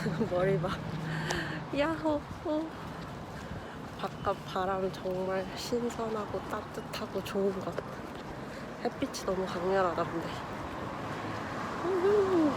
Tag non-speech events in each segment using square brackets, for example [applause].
[laughs] 머리 봐. 야호. 바깥 바람 정말 신선하고 따뜻하고 좋은 것. 햇빛이 너무 강렬하다 근데. 우후.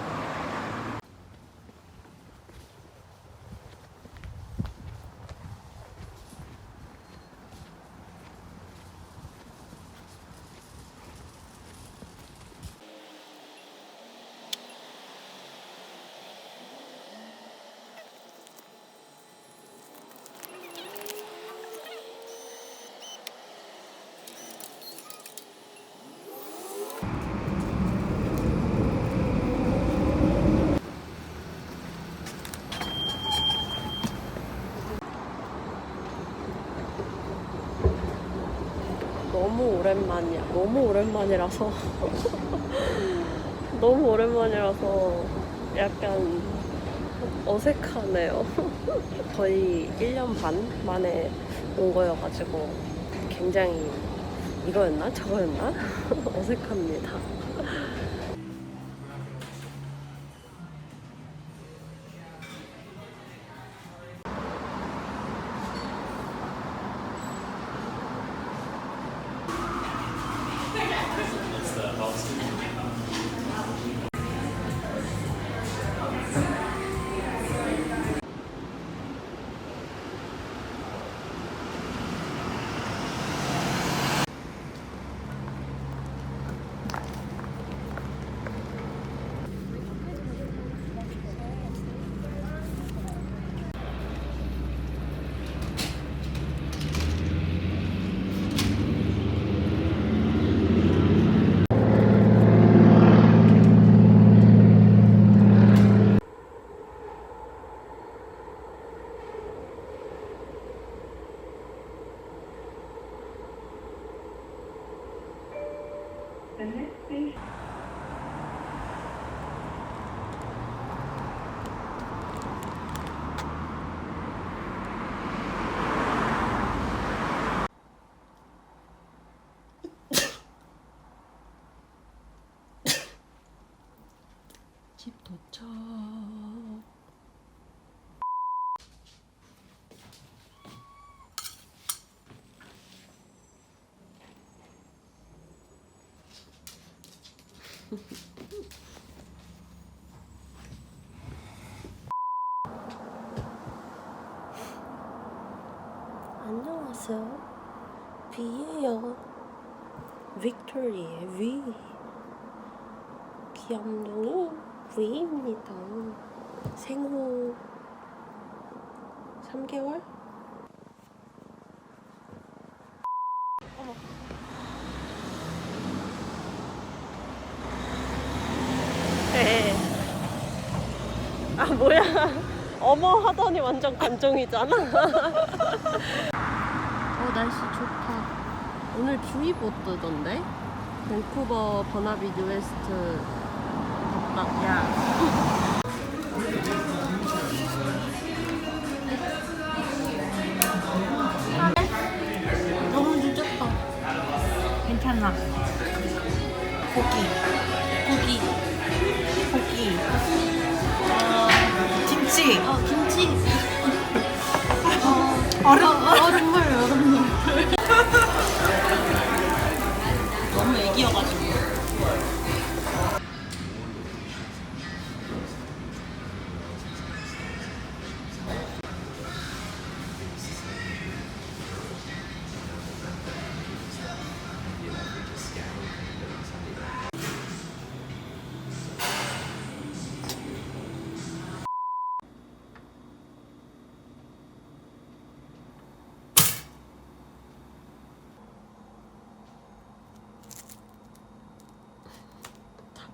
너무 오랜만이야. 너무 오랜만이라서. [laughs] 너무 오랜만이라서 약간 어색하네요. [laughs] 거의 1년 반 만에 온 거여가지고 굉장히 이거였나? 저거였나? [laughs] 어색합니다. It's the 집 도착. 안녕하세요. 비예요. 빅토리의 위. 귀염둥이 위입니다. 생후 3개월? 네. [laughs] 아 뭐야 어머 하더니 완전 관종이잖아. [laughs] 어 날씨 좋다. 오늘 주의보 뜨던데? 밴쿠버 버나비 뉴웨스트 덥다 야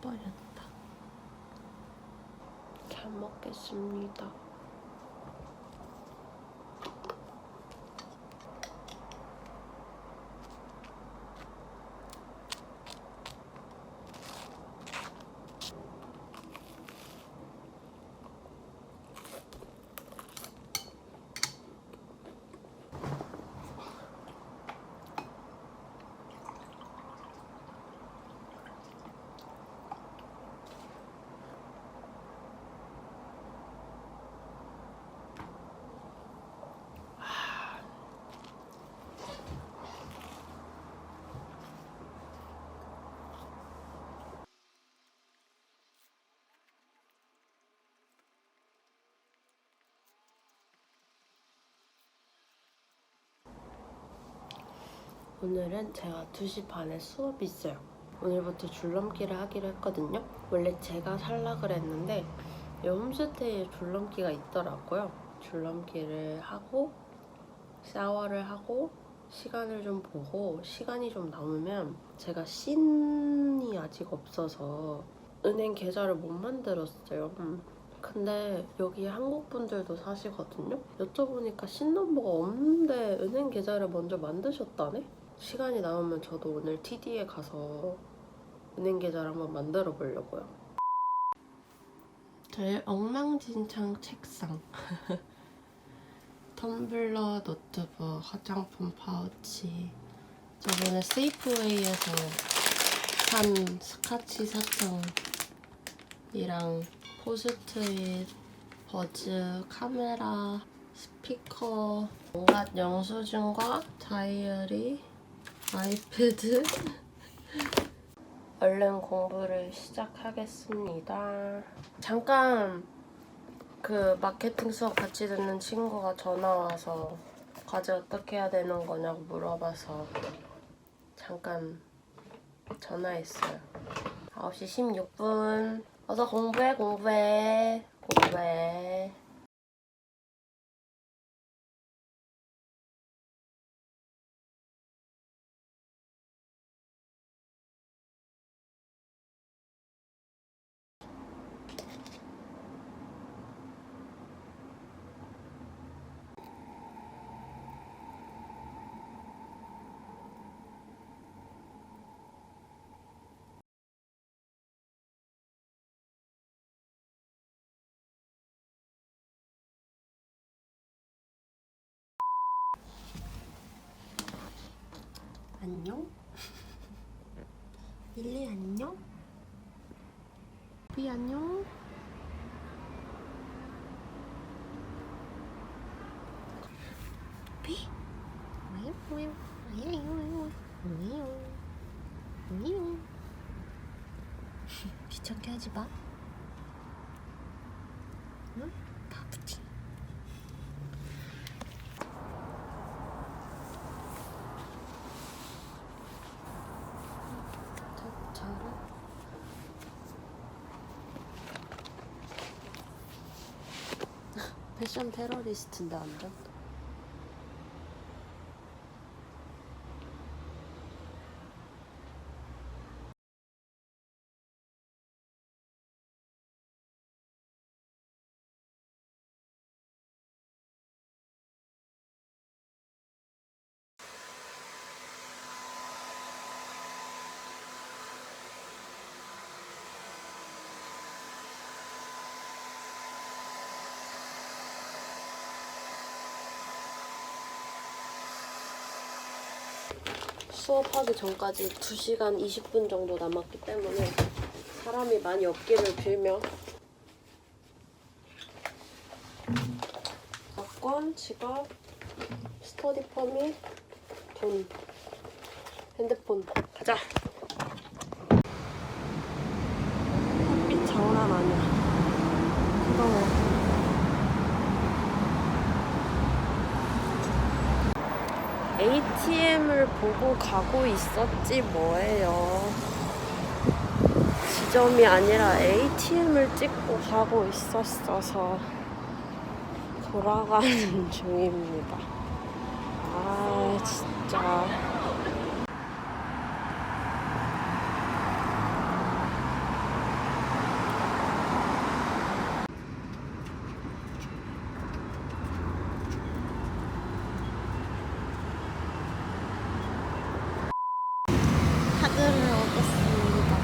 버렸다. 잘 먹겠습니다 오늘은 제가 2시 반에 수업이 있어요. 오늘부터 줄넘기를 하기로 했거든요. 원래 제가 살라 그랬는데 이 홈스테이에 줄넘기가 있더라고요. 줄넘기를 하고 샤워를 하고 시간을 좀 보고 시간이 좀 남으면 제가 씬이 아직 없어서 은행 계좌를 못 만들었어요. 음. 근데 여기 한국 분들도 사시거든요. 여쭤보니까 신 넘버가 없는데 은행 계좌를 먼저 만드셨다네. 시간이 남으면 저도 오늘 TD에 가서 은행 계좌를 한번 만들어 보려고요. 저의 엉망진창 책상. [laughs] 텀블러, 노트북, 화장품 파우치. 저번에 세이프웨이에서 산 스카치 사탕이랑 포스트잇, 버즈, 카메라, 스피커, 온갖 영수증과 다이어리, 아이패드. 얼른 공부를 시작하겠습니다. 잠깐 그 마케팅 수업 같이 듣는 친구가 전화 와서 과제 어떻게 해야 되는 거냐고 물어봐서 잠깐 전화했어요. 9시 16분. 어서 공부해, 공부해, 공부해. 안녕? 릴리 안녕? 비 안녕? 비? 뭐야 뭐야 뭐야 뭐야 뭐야 뭐야 귀찮게 하지 마 응? 바보지 저런 패션 테러리스트인데 완전 수업하기 전까지 2시간 20분 정도 남았기 때문에 사람이 많이 없기를 빌며 여권, 지갑, 스터디 펌이, 돈, 핸드폰. 가자. 햇빛 장난 아니야. 뜨거워 ATM을 보고 가고 있었지 뭐예요. 지점이 아니라 ATM을 찍고 가고 있었어서 돌아가는 [laughs] 중입니다. 아 진짜. 카드를 얻었습니다.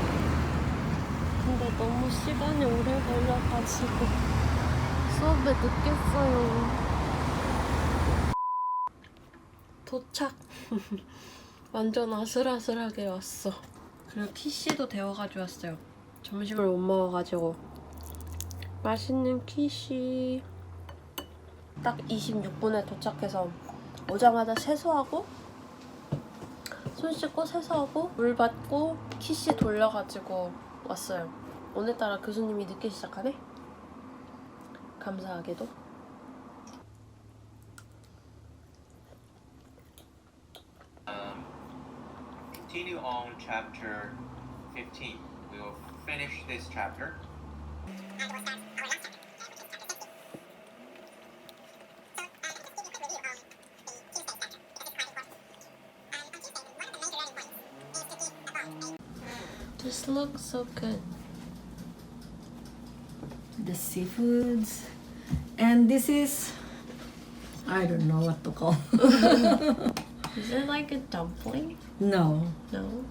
근데 너무 시간이 오래 걸려가지고 수업에 늦겠어요. 도착. [laughs] 완전 아슬아슬하게 왔어. 그리고 키씨도 데워가지고 왔어요. 점심을 못 먹어가지고. 맛있는 키씨. 딱 26분에 도착해서 오자마자 세수하고 손 씻고 세수하고 물 받고 키씨 돌려가지고 왔어요. 오늘따라 교수님이 늦게 시작하네? 감사하게도. continue on chapter 15. We will finish this chapter. This looks so good. The seafoods. And this is I don't know what to call. [laughs] Is it like a dumpling? no. No.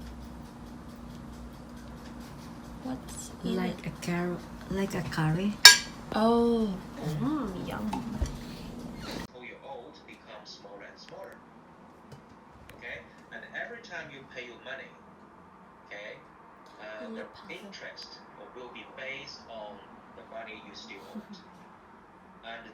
What's in Like it? a carrot like a curry. Oh, mm, yum. So your oat becomes smaller and smaller. Okay? And every time you pay your money, okay, uh, the interest will be based on the money you still owe. And the